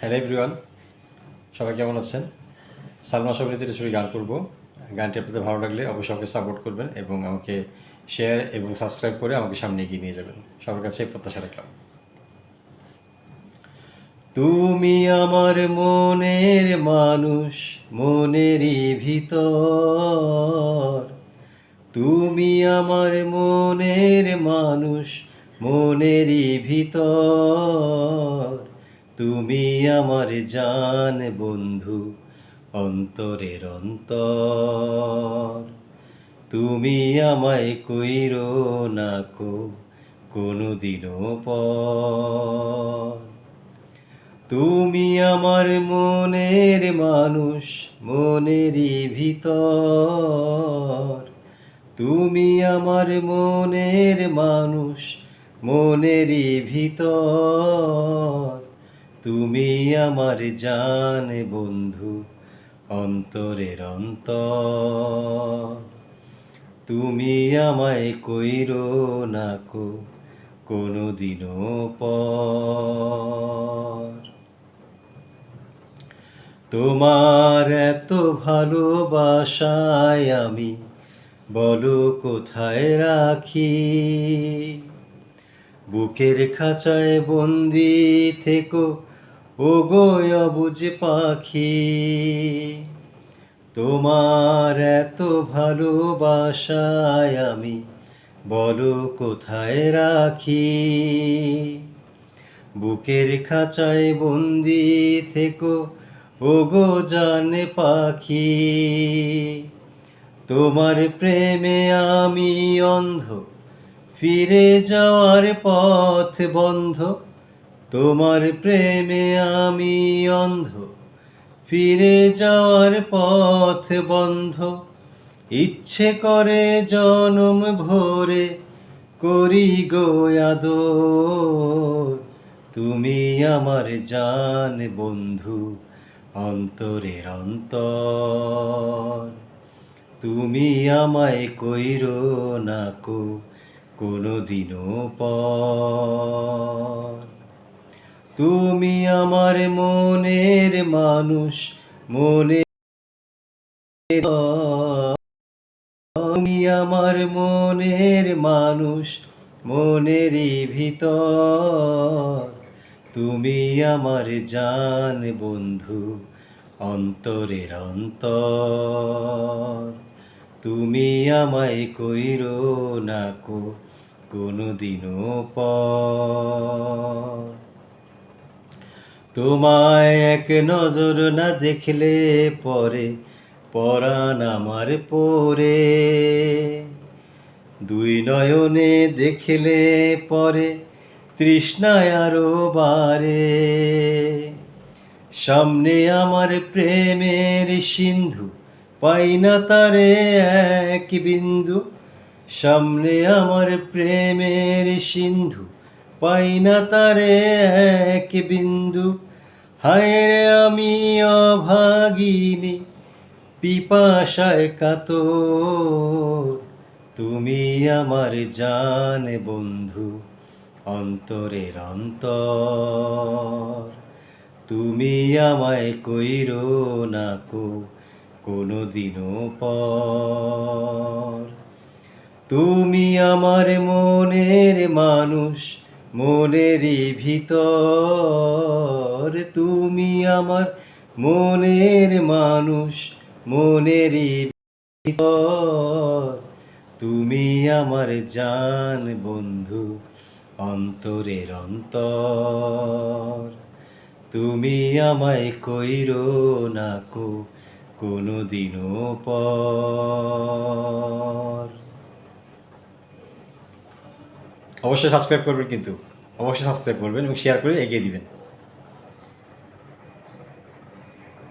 Hello everyone সবাই কেমন আছেন? সালমা সমিতিতে ছবি গান করব। গানটি আপনাদের ভালো লাগলে অবশ্যই আমাকে সাপোর্ট করবেন এবং আমাকে শেয়ার এবং সাবস্ক্রাইব করে আমাকে সামনে এগিয়ে নিয়ে যাবেন। সবার কাছে প্রত্যাশা রাখলাম। তুমি আমার মনের মানুষ, মনেরই ভিতর। তুমি আমার মনের মানুষ, মনেরই ভিতর। তুমি আমার জান বন্ধু, অন্তরের অন্তর। তুমি আমায় কইরো না কো কোনোদিনও পর। তুমি আমার মনের মানুষ, মনেরই ভিতর। তুমি আমার মনের মানুষ, মনেরই ভিতর। তুমি আমার জান বন্ধু, অন্তরের অন্তর। তুমি আমায় কইরো না কো কোনোদিনও পর। তোমার এত ভালোবাসায় আমি বলো কোথায় রাখি? বুকের খাঁচায় বন্দি থেকো ও গো অবুঝ পাখি, তোমার এত ভালোবাসায় আমি বলো কোথায় রাখি? বুকের খাঁচায় বন্দি থেকো ও গো জানে পাখি, তোমার প্রেমে আমি অন্ধ, ফিরে যাওয়ার পথ বন্ধ। তোমার প্রেমে আমি অন্ধ। ফিরে যাওয়ার পথ বন্ধ। ইচ্ছে করে জনম ভরে করি গো আদর। তুমি আমার জান বন্ধু, অন্তরের অন্তর। তুমি আমায় কইরো না কো, কোনোদিনও পর। তুমি আমার মনের মানুষ, মনে তুমি আমার মনের মানুষ, মনেরই ভিতর। তুমি আমার জান বন্ধু, অন্তরের অন্তর। তুমি আমায় কইরো না কো, কোনোদিনও পর। তোমায় এক নজর না দেখলে পরে, পরাণ আমার পরে। দুই নয়নে দেখলে পরে, তৃষ্ণায় আরও বারে। সামনে আমার প্রেমের সিন্ধু, পাই না তারে এক বিন্দু। সামনে আমার প্রেমের সিন্ধু, পাই না তারে এক বিন্দু। হায় রে আমি অভাগিনী, পিপাসায় কাতর। তুমি আমার জান বন্ধু, অন্তরের অন্তর। তুমি আমায় কইরো না কো, কোনোদিনও পর। তুমি আমার মনের মানুষ মনেরই ভিতর তুমি আমার মনের মানুষ, মনেরই ভিতর তুমি আমার জান বন্ধু, অন্তরের অন্তর। তুমি আমায় কইরো না কো, কোনোদিনও পর। অবশ্যই সাবস্ক্রাইব করবেন কিন্তু। অবশ্যই সাবস্ক্রাইব করবেন এবং শেয়ার করে এগিয়ে দিবেন।